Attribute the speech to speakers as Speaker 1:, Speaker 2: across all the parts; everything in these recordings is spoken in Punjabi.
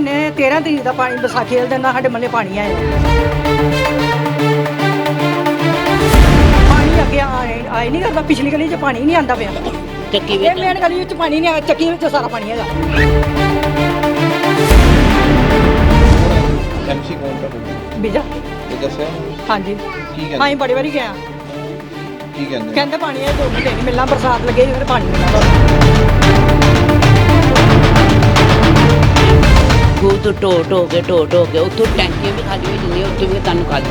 Speaker 1: ਮਹੀਨੇ 13 ਤਰੀਕ ਦਾ ਪਾਣੀ ਵਿਸਾਖੀ ਵਾਲੇ ਦਿਨ ਦਾ ਸਾਡੇ ਮੱਲੇ ਪਾਣੀ ਆਇਆ। ਪਾਣੀ ਅੱਗੇ ਆਏ ਆਏ ਨਹੀਂ ਕਰਦਾ ਪਿਛਲੀ ਗਲੀ 'ਚ ਪਾਣੀ ਨਹੀਂ ਆਂਦਾ ਪਿਆ।
Speaker 2: ਚੱਕੀ
Speaker 1: ਇਹ
Speaker 2: ਵਿੱਚ
Speaker 1: ਮੇਨ ਗਲੀ ਵਿੱਚ ਪਾਣੀ ਨਹੀਂ ਆ ਚੱਕੀ ਵਿੱਚ ਸਾਰਾ ਪਾਣੀ ਹੈਗਾ।
Speaker 3: ਐਮਸੀ ਕੌਣ
Speaker 1: ਬਿਜਾ।
Speaker 3: ਇਹ ਦੱਸਿਆ?
Speaker 1: ਹਾਂਜੀ।
Speaker 3: ਕੀ
Speaker 1: ਅਸੀਂ
Speaker 3: ਕਹਿੰਦੇ
Speaker 1: ਬੜੀ ਵਾਰੀ ਗਏ ਆ
Speaker 3: ਕੀ ਕਹਿੰਦੇ?
Speaker 1: ਕਹਿੰਦੇ ਪਾਣੀ ਇਹ ਦੋ ਨਹੀਂ ਮਿਲਣਾ ਬਰਸਾਤ ਲੱਗੇ ਫਿਰ ਪਾਣੀ ਮਿਲਣਾ।
Speaker 2: ਖੂਹ ਤੋਂ ਢੋ ਢੋ ਕੇ ਢੋ ਢੋ ਕੇ ਉੱਥੋਂ ਟੈਂਕੀਆਂ ਵੀ ਖਾਲੀ ਹੋ ਜਾਂਦੀਆਂ ਉੱਥੋਂ ਵੀ ਤੁਹਾਨੂੰ ਖਾਲੀ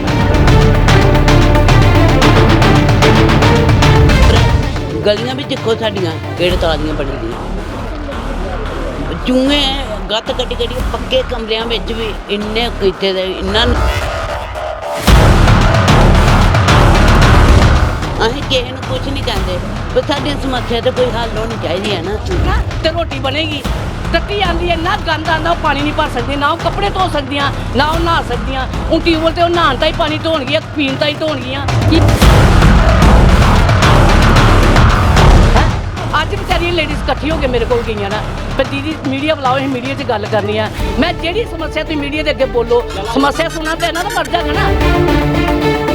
Speaker 2: ਪਰ ਗਲੀਆਂ ਵੀ ਦੇਖੋ ਸਾਡੀਆਂ ਕਿਹੜੇ ਤਰ੍ਹਾਂ ਦੀਆਂ ਬਣੀ ਦੀਆਂ ਚੂਹੇ ਗੱਤ ਕੱਢੀ ਕੱਢੀ ਪੱਕੇ ਕਮਰਿਆਂ ਵਿੱਚ ਵੀ ਇੰਨੇ ਕੀਤੇ ਦੇ ਇੰਨਾ ਅਸੀਂ ਕਿਸੇ ਨੂੰ ਕੁਝ ਨਹੀਂ ਕਹਿੰਦੇ। ਪਰ ਸਾਡੀਆਂ ਸਮੱਸਿਆ ਤੇ ਕੋਈ ਹੱਲ ਹੋਣੀ ਚਾਹੀਦੀ ਹੈ ਨਾ।
Speaker 4: ਤੇ ਰੋਟੀ ਬਣੇਗੀ। ਟੱਟੀ ਆਂਦੀ ਹੈ, ਨਾ ਗੰਦ ਆਂਦਾ ਉਹ ਪਾਣੀ ਨਹੀਂ ਭਰ ਸਕਦੀ ਨਾ ਉਹ ਕੱਪੜੇ ਧੋ ਸਕਦੀਆਂ, ਨਾ ਉਹ ਨਹਾ ਸਕਦੀਆਂ। ਉਹ ਟਿਊਬਲ ਤੇ ਉਹ ਨਹਾਉਣ ਤਾਂ ਹੀ ਪਾਣੀ ਧੋਣਗੀਆਂ ਪੀਣ ਤਾਂ ਹੀ ਧੋਣਗੀਆਂ ਕੀ ਅੱਜ ਵਿਚਾਰੀਆਂ ਲੇਡੀਜ਼ ਇਕੱਠੀ ਹੋ ਕੇ ਮੇਰੇ ਕੋਲ ਗਈਆਂ ਨਾ। ਪਰ ਦੀਦੀ ਮੀਡੀਆ ਬੁਲਾਓ, ਅਸੀਂ ਮੀਡੀਆ 'ਚ ਗੱਲ ਕਰਨੀ ਆ। ਮੈਂ ਜਿਹੜੀ ਸਮੱਸਿਆ ਤੁਸੀਂ ਮੀਡੀਆ ਦੇ ਅੱਗੇ ਬੋਲੋ, ਸਮੱਸਿਆ ਸੁਣਾ ਤੇ ਇਹਨਾਂ ਦਾ ਮਰ ਜਾਗਾ ਨਾ।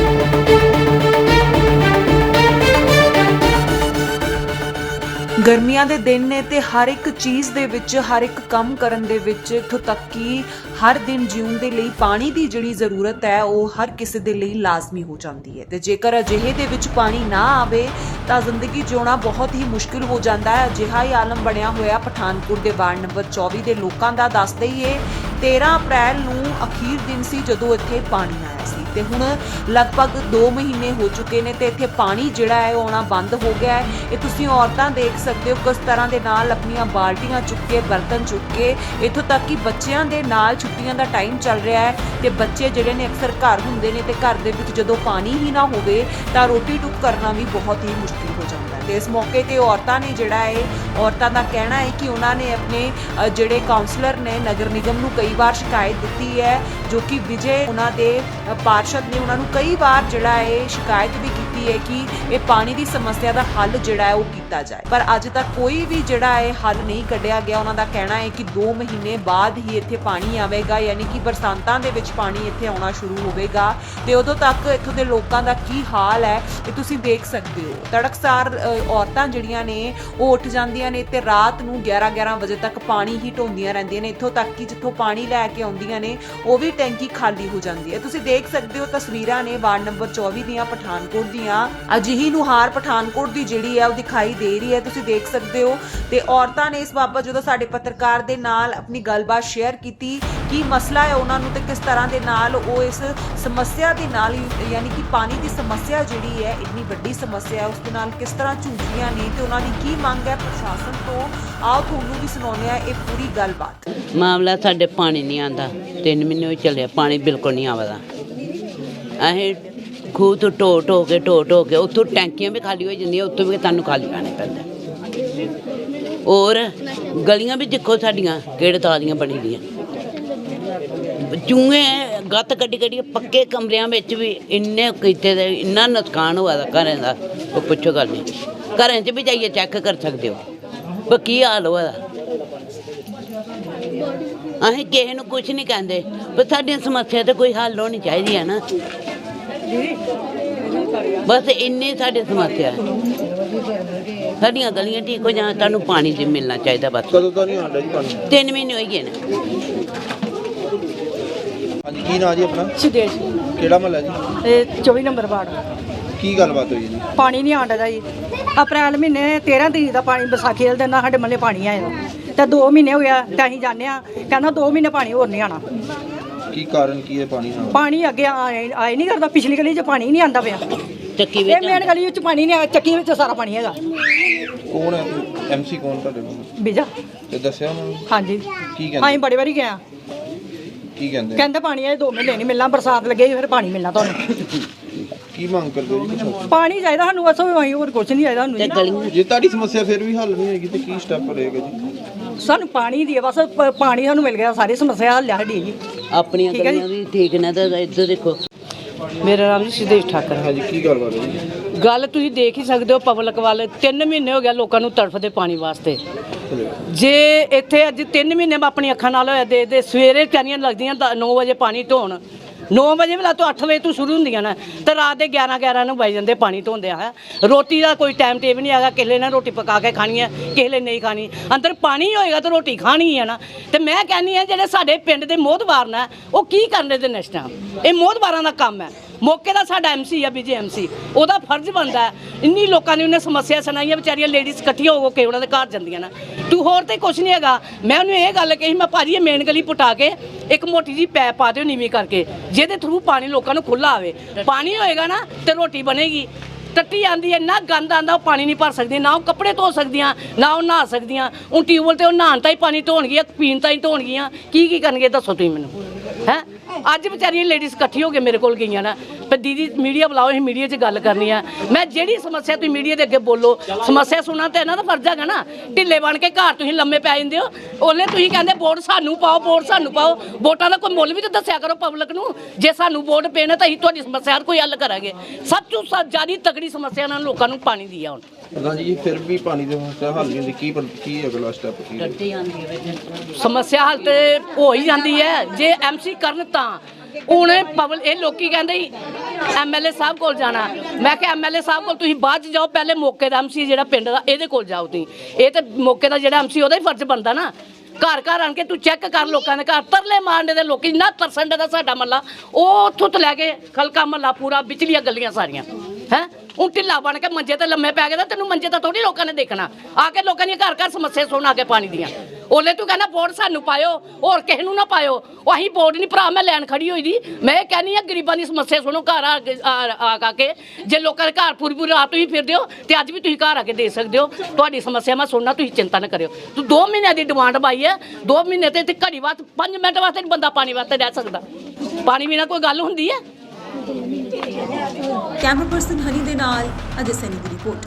Speaker 5: ਗਰਮੀਆਂ ਦੇ ਦਿਨ ਨੇ ਤੇ ਹਰ ਇੱਕ ਚੀਜ਼ ਦੇ ਵਿੱਚ, ਹਰ ਇੱਕ ਕੰਮ ਕਰਨ ਦੇ ਵਿੱਚ ਇੱਥੋਂ ਤੱਕ ਕਿ ਹਰ ਦਿਨ ਜਿਉਣ ਦੇ ਲਈ ਪਾਣੀ ਦੀ ਜਿਹੜੀ ਜ਼ਰੂਰਤ ਹੈ, ਉਹ ਹਰ ਕਿਸੇ ਦੇ ਲਈ ਲਾਜ਼ਮੀ ਹੋ ਜਾਂਦੀ ਹੈ। ਤੇ ਜੇਕਰ ਅਜਿਹੇ ਦੇ ਵਿੱਚ ਪਾਣੀ ਨਾ ਆਵੇ, ਤਾਂ ਜ਼ਿੰਦਗੀ ਜਿਉਣਾ ਬਹੁਤ ਹੀ ਮੁਸ਼ਕਿਲ ਹੋ ਜਾਂਦਾ ਹੈ। ਅਜਿਹਾ ਹੀ ਆਲਮ ਬਣਿਆ ਹੋਇਆ ਪਠਾਨਕੋਟ ਦੇ ਵਾਰਡ ਨੰਬਰ 24 ਦੇ ਲੋਕਾਂ ਦਾ ਦੱਸ ਦਈਏ 13 ਅਪ੍ਰੈਲ ਨੂੰ ਅਖੀਰ ਦਿਨ ਸੀ ਜਦੋਂ ਇੱਥੇ ਪਾਣੀ ਆਇਆ ਸੀ। ਤੇ ਹੁਣ ਲਗਭਗ 2 ਮਹੀਨੇ ਹੋ ਚੁੱਕੇ ਨੇ ਤੇ ਇੱਥੇ ਪਾਣੀ ਜਿਹੜਾ ਹੈ ਉਹ ਆਉਣਾ ਬੰਦ ਹੋ ਗਿਆ ਹੈ। ਇਹ ਤੁਸੀਂ ਔਰਤਾਂ ਦੇਖ ਸਕਦੇ ਹੋ ਕਿਸ ਤਰ੍ਹਾਂ ਦੇ ਨਾਲ ਆਪਣੀਆਂ ਬਾਲਟੀਆਂ ਚੁੱਕ ਕੇ, ਬਰਤਨ ਚੁੱਕ ਕੇ ਇੱਥੋਂ ਤੱਕ ਕਿ ਬੱਚਿਆਂ ਦੇ ਨਾਲ ਛੁੱਟੀਆਂ ਦਾ ਟਾਈਮ ਚੱਲ ਰਿਹਾ ਹੈ ਤੇ ਬੱਚੇ ਜਿਹੜੇ ਨੇ ਅਕਸਰ ਘਰ ਹੁੰਦੇ ਨੇ ਤੇ ਘਰ ਦੇ ਵਿੱਚ ਜਦੋਂ ਪਾਣੀ ਹੀ ਨਾ ਹੋਵੇ ਤਾਂ ਰੋਟੀ ਟੁੱਕ ਕਰਨਾ ਵੀ ਬਹੁਤ ਹੀ ਮੁਸ਼ਕਿਲ ਤੇ ਇਸ ਮੌਕੇ ਤੇ ਔਰਤਾਂ ਨੇ ਜਿਹੜਾ ਹੈ, ਔਰਤਾਂ ਦਾ ਕਹਿਣਾ ਹੈ ਕਿ ਉਹਨਾਂ ਨੇ ਆਪਣੇ ਜਿਹੜੇ ਕਾਉਂਸਲਰ ਨੇ ਨਗਰ ਨਿਗਮ ਨੂੰ ਕਈ ਵਾਰ ਸ਼ਿਕਾਇਤ ਦਿੱਤੀ ਹੈ, ਜੋ ਕਿ ਵਿਜੇ ਉਹਨਾਂ ਦੇ ਪਾਰਸ਼ਦ ਨੇ ਉਹਨਾਂ ਨੂੰ ਕਈ ਵਾਰ ਜਿਹੜਾ ਹੈ ਸ਼ਿਕਾਇਤ ਵੀ ਕੀਤੀ ਹੈ ਕਿ ਇਹ ਪਾਣੀ ਦੀ ਸਮੱਸਿਆ ਦਾ ਹੱਲ ਜਿਹੜਾ ਹੈ ਉਹ ਕੀਤਾ ਜਾਏ। ਪਰ ਅੱਜ ਤੱਕ ਕੋਈ ਵੀ ਜਿਹੜਾ ਹੈ ਹੱਲ ਨਹੀਂ ਕੱਢਿਆ ਗਿਆ। ਉਹਨਾਂ ਦਾ ਕਹਿਣਾ ਹੈ ਕਿ 2 ਮਹੀਨੇ ਬਾਅਦ ਹੀ ਇੱਥੇ ਪਾਣੀ ਆਵੇਗਾ। ਯਾਨੀ ਕਿ ਬਰਸਾਤਾਂ ਦੇ ਵਿੱਚ ਪਾਣੀ ਇੱਥੇ ਆਉਣਾ ਸ਼ੁਰੂ ਹੋਵੇਗਾ। ਤੇ ਉਦੋਂ ਤੱਕ ਇੱਥੋਂ ਦੇ ਲੋਕਾਂ ਦਾ ਕੀ ਹਾਲ ਹੈ, ਇਹ ਤੁਸੀਂ ਦੇਖ ਸਕਦੇ ਹੋ। ਤੜਕਸਾਰ ਔਰਤਾਂ ਜਿਹੜੀਆਂ ਨੇ, ਉਹ ਉੱਠ ਜਾਂਦੀਆਂ ਨੇ ਤੇ ਰਾਤ ਨੂੰ 11 11 ਵਜੇ ਤੱਕ ਪਾਣੀ ਹੀ ਢੋਂਦੀਆਂ ਰਹਿੰਦੀਆਂ ਨੇ। ਇੱਥੋਂ ਤੱਕ ਕਿ ਜਿੱਥੋਂ ਪਾਣੀ ਲੈ ਕੇ ਆਉਂਦੀਆਂ ਨੇ, ਉਹ ਵੀ ਟੈਂਕੀ ਖਾਲੀ ਹੋ ਜਾਂਦੀ ਹੈ। ਤੁਸੀਂ ਦੇਖ ਸਕਦੇ ਹੋ ਤਸਵੀਰਾਂ ਨੇ ਵਾਰਡ ਨੰਬਰ 24 ਦੀਆਂ, ਪਠਾਨਕੋਟ ਦੀ ਦੀਆਂ ਅਜਿਹੀ ਨੁਹਾਰ ਪਠਾਨਕੋਟ ਦੀ ਜਿਹੜੀ ਹੈ, ਉਹ ਦਿਖਾਈ ਦੇ ਰਹੀ ਹੈ। ਤੁਸੀਂ ਦੇਖ ਸਕਦੇ ਹੋ ਤੇ ਔਰਤਾਂ ਨੇ ਇਸ ਬਾਬਤ ਜਦੋਂ ਸਾਡੇ ਪੱਤਰਕਾਰ ਦੇ ਨਾਲ ਆਪਣੀ ਗੱਲਬਾਤ ਸ਼ੇਅਰ ਕੀਤੀ, ਕੀ ਮਸਲਾ ਹੈ ਉਹਨਾਂ ਨੂੰ ਤੇ ਕਿਸ ਤਰ੍ਹਾਂ ਦੇ ਨਾਲ ਉਹ ਇਸ ਸਮੱਸਿਆ ਦੇ ਨਾਲ ਯਾਨੀ ਕਿ ਪਾਣੀ ਦੀ ਸਮੱਸਿਆ ਜਿਹੜੀ ਹੈ, ਇੰਨੀ ਵੱਡੀ ਸਮੱਸਿਆ ਹੈ, ਉਸ ਦੇ ਨਾਲ ਕਿਸ ਤਰ੍ਹਾਂ ਝੂੰਝੀਆਂ ਨੇ ਤੇ ਉਹਨਾਂ ਦੀ ਕੀ ਮੰਗ ਹੈ ਪ੍ਰਸ਼ਾਸਨ ਤੋਂ? ਆਓ ਤੁਹਾਨੂੰ ਵੀ ਸੁਣਾਉਂਦੇ ਆ ਇਹ ਪੂਰੀ ਗੱਲਬਾਤ।
Speaker 2: ਮਾਮਲਾ ਸਾਡੇ ਪਾਣੀ ਨਹੀਂ ਆਂਦਾ ਤਿੰਨ ਮਹੀਨੇ ਹੋ ਚੱਲਿਆ, ਪਾਣੀ ਬਿਲਕੁਲ ਨਹੀਂ ਆਵਦਾ ਅਸੀਂ ਖੂਹ ਤੋਂ ਢੋ ਢੋ ਕੇ, ਢੋ ਢੋ ਕੇ, ਉੱਥੋਂ ਟੈਂਕੀਆਂ ਵੀ ਖਾਲੀ ਹੋ ਜਾਂਦੀਆਂ, ਉੱਥੋਂ ਵੀ ਤੁਹਾਨੂੰ ਖਾਲੀ ਪਾਣੀ ਪੈਂਦਾ। ਔਰ ਗਲੀਆਂ ਵੀ ਦੇਖੋ ਸਾਡੀਆਂ, ਕਿਹੜੇ ਤਰ੍ਹਾਂ ਬਣੀ ਦੀਆਂ। ਚੂਹੇ, ਗੱਤ ਕੱਢੀ ਕੱਢੀ, ਪੱਕੇ ਕਮਰਿਆਂ ਵਿੱਚ ਵੀ ਇੰਨੇ ਕੀਤੇ ਦੇ, ਇੰਨਾ ਨੁਕਸਾਨ ਹੋਇਆ ਦਾ ਘਰਾਂ ਦਾ, ਉਹ ਪੁੱਛੋ ਗੱਲ ਨਹੀਂ। ਘਰਾਂ 'ਚ ਵੀ ਜਾਈਏ ਚੈੱਕ ਕਰ ਸਕਦੇ ਹੋ। ਪਰ ਕੀ ਹਾਲ ਹੋਇਆ ਦਾ? ਅਸੀਂ ਕਿਸੇ ਨੂੰ ਕੁਝ ਨਹੀਂ ਕਹਿੰਦੇ, ਪਰ ਸਾਡੀਆਂ ਸਮੱਸਿਆ ਤੇ ਕੋਈ ਹੱਲ ਹੋਣੀ ਚਾਹੀਦੀ ਹੈ ਨਾ। ਬਸ ਇੰਨੀ ਸਾਡੀ ਸਮੱਸਿਆ ਹੈ ਸਾਡੀਆਂ ਗਲੀਆਂ ਠੀਕ ਹੋ ਜਾਣ ਤੁਹਾਨੂੰ ਪਾਣੀ ਜੀ ਮਿਲਣਾ ਚਾਹੀਦਾ ਬਸ।
Speaker 3: ਕਦੋਂ ਤਾਂ ਨਹੀਂ ਆਉਂਦਾ ਜੀ ਪਾਣੀ?
Speaker 2: ਤਿੰਨ ਮਹੀਨੇ ਹੋਈ ਗਏ ਨੇ।
Speaker 3: ਹਾਂਜੀ ਕੀ ਨਾਂ ਜੀ ਆਪਣਾ?
Speaker 1: ਸਿੱਧੇ
Speaker 3: ਕਿਹੜਾ ਮਹੱਲਾ ਜੀ?
Speaker 1: ਇਹ 24 ਨੰਬਰ ਵਾਰਡ।
Speaker 3: ਕੀ ਗੱਲਬਾਤ ਹੋਈ ਜੀ?
Speaker 1: ਪਾਣੀ ਨਹੀਂ ਆਉਂਦਾ ਜੀ। ਅਪ੍ਰੈਲ ਮਹੀਨੇ 13 ਤਰੀਕ ਦਾ ਪਾਣੀ ਵਿਸਾਖੀ ਵਾਲੇ ਦਿਨ ਦਾ ਸਾਡੇ ਮੱਲੇ ਪਾਣੀ ਆਇਆ। ਤੇ 2 ਮਹੀਨੇ ਹੋ ਗਿਆ ਤੇ ਅਸੀਂ ਜਾਂਦੇ ਆ ਕਹਿੰਦਾ 2 ਮਹੀਨੇ ਪਾਣੀ ਹੋਰ ਨਹੀਂ ਆਣਾ
Speaker 3: ਕੀ ਕਾਰਨ ਕੀ ਹੈ ਪਾਣੀ ਨਾਲ?
Speaker 1: ਪਾਣੀ ਅੱਗੇ ਆਏ ਆਏ ਨਹੀਂ ਕਰਦਾ ਪਿਛਲੀ ਗਲੀ 'ਚ ਪਾਣੀ ਨਹੀਂ ਆਂਦਾ ਪਿਆ।
Speaker 2: ਚੱਕੀ
Speaker 1: ਇਹ
Speaker 2: ਵਿੱਚ
Speaker 1: ਮੇਨ ਗਲੀ ਵਿੱਚ ਪਾਣੀ ਨਹੀਂ ਆ ਚੱਕੀ ਵਿੱਚ ਸਾਰਾ ਪਾਣੀ ਹੈਗਾ।
Speaker 3: ਕੌਣ ਹੈ? ਐਮਸੀ ਕੌਣ ਤੁਹਾਡੇ ਕੋਲ?
Speaker 1: ਬਿਜਾ।
Speaker 3: ਤੇ ਦੱਸਿਆ ਉਹਨਾਂ ਨੂੰ?
Speaker 1: ਹਾਂਜੀ।
Speaker 3: ਕੀ
Speaker 1: ਅਸੀਂ
Speaker 3: ਕਹਿੰਦੇ
Speaker 1: ਬੜੀ ਵਾਰੀ ਗਏ ਆ।
Speaker 3: ਕੀ ਕਹਿੰਦੇ?
Speaker 1: ਕਹਿੰਦੇ ਪਾਣੀ ਇਹ 2 ਮਹੀਨੇ ਨਹੀਂ ਮਿਲਣਾ ਬਰਸਾਤ ਲੱਗੇ ਫਿਰ ਪਾਣੀ ਮਿਲਣਾ ਤੁਹਾਨੂੰ।
Speaker 3: ਕੀ ਮੰਗ ਕਰਦੇ ਹੋ ਜੀ?
Speaker 1: ਪਾਣੀ ਚਾਹੀਦਾ ਸਾਨੂੰ ਬਸ ਅਸੀਂ ਹੋਰ ਕੁਝ ਨਹੀਂ ਚਾਹੀਦਾ ਸਾਨੂੰ ਜੀ।
Speaker 3: ਤੁਹਾਡੀ ਸਮੱਸਿਆ ਫਿਰ ਵੀ ਹੱਲ ਨਹੀਂ ਹੋਏਗੀ ਤੇ ਕੀ ਸਟੈਪ ਰਹੇਗਾ ਜੀ?
Speaker 1: ਸਾਨੂੰ ਪਾਣੀ ਦੀ ਹੈ, ਬਸ ਪ- ਪਾਣੀ ਸਾਨੂੰ ਮਿਲ ਗਿਆ ਸਾਰੀ ਸਮੱਸਿਆ ਹੱਲ ਆ ਸਾਡੀ ਜੀ।
Speaker 2: ਆਪਣੀਆਂ
Speaker 1: ਠੀਕ ਹੈ ਜੀ।
Speaker 2: ਗਲੀਆਂ ਵੀ ਠੀਕ ਨੇ ਤੇ ਇੱਧਰ ਦੇਖੋ।
Speaker 6: ਮੇਰਾ ਨਾਮ ਜੀ ਸਿद्धੇਸ਼ ਠਾਕਰ ਹੈ।
Speaker 3: ਹਾਂਜੀ ਕੀ ਗੱਲਬਾਤ ਹੈ ਜੀ?
Speaker 4: ਗੱਲ ਤੁਸੀਂ ਦੇਖ ਹੀ ਸਕਦੇ ਹੋ ਪਬਲਿਕ ਵੱਲ 3 ਮਹੀਨੇ ਹੋ ਗਿਆ ਲੋਕਾਂ ਨੂੰ ਤੜਫਦੇ ਪਾਣੀ ਵਾਸਤੇ। ਜੇ ਇੱਥੇ ਅੱਜ 3 ਮਹੀਨੇ ਮੈਂ ਆਪਣੀ ਅੱਖਾਂ ਨਾਲ ਹੋਇਆ ਦੇ ਦੇ ਸਵੇਰੇ ਚਾਰੀਆਂ ਲੱਗਦੀਆਂ 9 ਵਜੇ ਪਾਣੀ ਧੋਣ 9 ਵਜੇ ਵੇਲਾ ਤੋਂ 8 ਵਜੇ ਤੋਂ ਸ਼ੁਰੂ ਹੁੰਦੀਆਂ ਨੇ, ਤੇ ਰਾਤ ਦੇ 11 11 ਨੂੰ ਵੱਜ ਜਾਂਦੇ ਪਾਣੀ ਧੋਂਦੇ ਆ। ਰੋਟੀ ਦਾ ਕੋਈ ਟਾਈਮ ਟੇਬਲ ਨਹੀਂ ਹੈਗਾ, ਕਿਸੇ ਨੇ ਰੋਟੀ ਪਕਾ ਕੇ ਖਾਣੀ ਹੈ ਕਿਸੇ ਨੇ ਨਹੀਂ ਖਾਣੀ। ਅੰਦਰ ਪਾਣੀ ਹੋਏਗਾ ਤਾਂ ਰੋਟੀ ਖਾਣੀ ਹੈ ਨਾ। ਤੇ ਮੈਂ ਕਹਿੰਦੀ ਆ, ਜਿਹੜੇ ਸਾਡੇ ਪਿੰਡ ਦੇ ਮੋਹਦਵਾਰ ਨੇ, ਉਹ ਕੀ ਕਰਨ ਦੇ ਨਸ਼ਟਾ ਇਹ ਮੋਹਦਵਾਰਾਂ ਦਾ ਕੰਮ ਹੈ। ਮੌਕੇ ਦਾ ਸਾਡਾ ਐਮਸੀ ਆ, ਬੀਜੇ ਐਮਸੀ ਉਹਦਾ ਫਰਜ਼ ਬਣਦਾ ਇੰਨੀ ਲੋਕਾਂ ਨੇ ਉਹਨੇ ਸਮੱਸਿਆ ਸੁਣਾਈਆਂ, ਵਿਚਾਰੀਆਂ ਲੇਡੀਜ਼ ਇਕੱਠੀਆਂ ਹੋ ਕੇ ਉਹਨਾਂ ਦੇ ਘਰ ਜਾਂਦੀਆਂ ਨਾ। ਤੂੰ ਹੋਰ ਤੇ ਕੁਝ ਨਹੀਂ ਹੈਗਾ। ਮੈਂ ਉਹਨੂੰ ਇਹ ਗੱਲ ਕਹੀ, ਮੈਂ ਭਾਜੀ ਇਹ ਮੇਨ ਗਲੀ ਪੁਟਾ ਕੇ ਇੱਕ ਮੋਟੀ ਜੀ ਪੈਪ ਪਾ ਦਿਓ ਨੀਵੀਂ ਕਰਕੇ, ਜਿਹਦੇ ਥਰੂ ਪਾਣੀ ਲੋਕਾਂ ਨੂੰ ਖੁੱਲਾ ਆਵੇ। ਪਾਣੀ ਹੋਏਗਾ ਨਾ ਤੇ ਰੋਟੀ ਬਣੇਗੀ। ਟੱਟੀ ਆਂਦੀ ਹੈ, ਨਾ ਗੰਦ ਆਂਦਾ, ਉਹ ਪਾਣੀ ਨਹੀਂ ਭਰ ਸਕਦੀ ਨਾ ਉਹ ਕੱਪੜੇ ਧੋ ਸਕਦੀਆਂ, ਨਾ ਉਹ ਨਹਾ ਸਕਦੀਆਂ। ਉਹ ਟਿਊਬਲ ਤੇ ਉਹ ਨਹਾਉਣ ਤਾਂ ਹੀ ਪਾਣੀ ਧੋਣਗੀਆਂ, ਪੀਣ ਤਾਂ ਹੀ ਧੋਣਗੀਆਂ। ਕੀ ਕੀ ਕਰਨਗੇ ਦੱਸੋ ਤੁਸੀਂ ਮੈਨੂੰ? ਹੈ? ਅੱਜ ਵਿਚਾਰੀਆਂ ਲੇਡੀਜ਼ ਇਕੱਠੀ ਹੋ ਕੇ ਮੇਰੇ ਕੋਲ ਗਈਆਂ ਨਾ। ਪਰ ਦੀਦੀ ਮੀਡੀਆ ਬੁਲਾਓ ਅਸੀਂ ਮੀਡੀਆ 'ਚ ਗੱਲ ਕਰਨੀ ਆ। ਮੈਂ ਜਿਹੜੀ ਸਮੱਸਿਆ ਤੁਸੀਂ ਮੀਡੀਆ ਦੇ ਅੱਗੇ ਬੋਲੋ ਸਮੱਸਿਆ ਸੁਣਨਾ ਤੇ ਇਹਨਾਂ ਦਾ ਫਰਜ਼ ਹੈਗਾ ਨਾ। ਢਿੱਲੇ ਬਣ ਕੇ ਘਰ ਤੁਸੀਂ ਲੰਮੇ ਪੈ ਜਾਂਦੇ ਹੋ। ਉਹਲੇ ਤੁਸੀਂ ਕਹਿੰਦੇ ਵੋਟ ਸਾਨੂੰ ਪਾਓ ਵੋਟ ਸਾਨੂੰ ਪਾਓ। ਵੋਟਾਂ ਦਾ ਕੋਈ ਮੁੱਲ ਵੀ ਤਾਂ ਦੱਸਿਆ ਕਰੋ ਪਬਲਿਕ ਨੂੰ। ਜੇ ਸਾਨੂੰ ਵੋਟ ਪੈਣਾ ਤਾਂ ਅਸੀਂ ਤੁਹਾਡੀ ਸਮੱਸਿਆ ਦਾ ਕੋਈ ਹੱਲ ਕਰਾਂਗੇ। ਸਭ ਤੋਂ ਸਭ ਜ਼ਿਆਦਾ ਤਕੜੀ ਸਮੱਸਿਆ ਨਾਲ ਲੋਕਾਂ ਨੂੰ ਪਾਣੀ ਦੀ ਆ ਹੁਣ।
Speaker 3: ਪ੍ਰਧਾਨ ਜੀ ਫਿਰ ਵੀ ਪਾਣੀ ਦੇ ਵਾਸਤੇ ਹੱਲ ਨਹੀਂ ਹੁੰਦੀ। ਕੀ ਕੀ ਅਗਲਾ ਸਟੈਪ ਕੀ ਹੈ?
Speaker 4: ਸਮੱਸਿਆ ਹੱਲ ਤੇ ਹੋ ਹੀ ਜਾਂਦੀ ਹੈ। ਜੇ ਐਮਸੀ ਕਰਨ ਤਾਂ ਹੁਣ ਪਬਲ ਇਹ ਲੋਕੀ ਕਹਿੰਦੇ ਐਮਐਲਏ ਸਾਹਿਬ ਕੋਲ ਜਾਣਾ। ਮੈਂ ਕਿਹਾ ਐਮਐਲਏ ਸਾਹਿਬ ਕੋਲ ਤੁਸੀਂ ਬਾਅਦ ਚ ਜਾਓ, ਪਹਿਲੇ ਮੌਕੇ ਦਾ ਐਮਸੀ ਜਿਹੜਾ ਪਿੰਡ ਦਾ, ਇਹਦੇ ਕੋਲ ਜਾਓ ਤੁਸੀਂ। ਇਹ ਤੇ ਮੌਕੇ ਦਾ ਜਿਹੜਾ ਐਮਸੀ ਉਹਦਾ ਹੀ ਫਰਜ਼ ਬਣਦਾ ਨਾ। ਘਰ ਘਰ ਆਣ ਕੇ ਤੂੰ ਚੈੱਕ ਕਰ ਲੋਕਾਂ ਦੇ ਘਰ। ਤਰਲੇ ਮਾਰਨੇ ਦੇ ਲੋਕੀ ਨਾ ਤਰਸਣ ਦਾ ਸਾਡਾ ਮੱਲਾ, ਉਹ ਉੱਥੋਂ ਤੋਂ ਲੈ ਕੇ ਖਲਕਾ ਮੱਲਾ ਪੂਰਾ, ਵਿਚਲੀਆਂ ਗੱਲੀਆਂ ਸਾਰੀਆਂ। ਹੈ? ਉਹ ਢਿੱਲਾ ਬਣ ਕੇ ਮੰਜੇ ਤੇ ਲੰਮੇ ਪੈ ਗਏ ਤੈਨੂੰ ਮੰਜੇ ਤਾਂ ਥੋੜੀ ਲੋਕਾਂ ਨੇ ਦੇਖਣਾ। ਆ ਕੇ ਲੋਕਾਂ ਦੀਆਂ ਘਰ ਘਰ ਸਮੱਸਿਆ ਸੁਣ, ਆ ਕੇ ਪਾਣੀ ਦੀਆਂ। ਉਹਲੇ ਤੂੰ ਕਹਿੰਦਾ ਵੋਟ ਸਾਨੂੰ ਪਾਇਓ, ਹੋਰ ਕਿਸੇ ਨੂੰ ਨਾ ਪਾਇਓ। ਉਹ ਅਸੀਂ ਵੋਟ ਨਹੀਂ, ਭਰਾ, ਮੈਂ ਲੈਣ ਖੜੀ ਹੋਈ ਦੀ। ਮੈਂ ਇਹ ਕਹਿੰਦੀ ਆ, ਗਰੀਬਾਂ ਦੀ ਸਮੱਸਿਆ ਸੁਣੋ, ਘਰ ਆ ਕੇ- ਆ ਆ ਆ ਕੇ। ਜੇ ਲੋਕਾਂ ਦੇ ਘਰ ਪੂਰੀ ਪੂਰੀ ਰਾਤ ਤੁਸੀਂ ਫਿਰਦੇ ਹੋ, ਤੇ ਅੱਜ ਵੀ ਤੁਸੀਂ ਘਰ ਆ ਕੇ ਦੇ ਸਕਦੇ ਹੋ। ਤੁਹਾਡੀ ਸਮੱਸਿਆ ਮੈਂ ਸੁਣਨਾ, ਤੁਸੀਂ ਚਿੰਤਾ ਨਾ ਕਰਿਓ। ਤੂੰ 2 ਮਹੀਨਿਆਂ ਦੀ ਡਿਮਾਂਡ ਪਾਈ ਹੈ 2 ਮਹੀਨੇ ਤੇ ਤੇ ਘੜੀ ਵਾਸਤੇ 5 ਮਿੰਟ ਵਾਸਤੇ ਨਹੀਂ ਬੰਦਾ ਪਾਣੀ ਵਾਸਤੇ ਰਹਿ ਸਕਦਾ। ਪਾਣੀ ਬਿਨਾਂ ਕੋਈ ਗੱਲ ਹੁੰਦੀ ਹੈ?
Speaker 6: ਕੈਮਰਾ ਪਰਸਨ ਹਨੀ ਦੇ ਨਾਲ, ਅਜੇ ਸੈਨੀ ਦੀ ਰਿਪੋਰਟ।